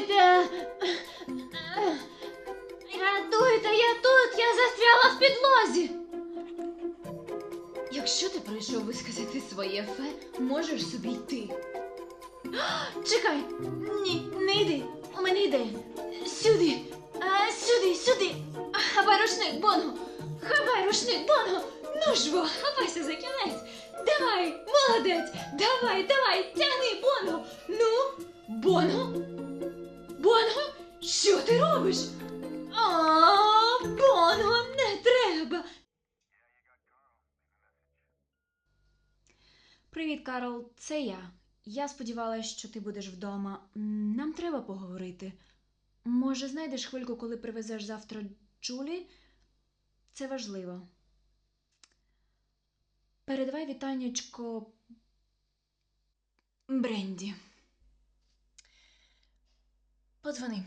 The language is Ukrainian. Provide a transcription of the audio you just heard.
Рятуйте! Рятуйте, я тут, я застряла в підлозі. Якщо ти прийшов висказати своє фе, можеш собі йти. Чекай, ні, не йди. У мене ідея. Сюди, а, сюди, сюди. Хапай рушник, Бонго. Хапай рушник, Бонго. Ну ж бо, хапайся за кінець. Давай, молодець. Давай, давай, тягни, Бонго. Ну, Бонго. Що ти робиш? А, Бонго, не треба. Привіт, Карл, це я. Я сподівалася, що ти будеш вдома. Нам треба поговорити. Може, знайдеш хвильку, коли привезеш завтра Джулі? Це важливо. Передавай вітаннячко Бренді. Подзвони.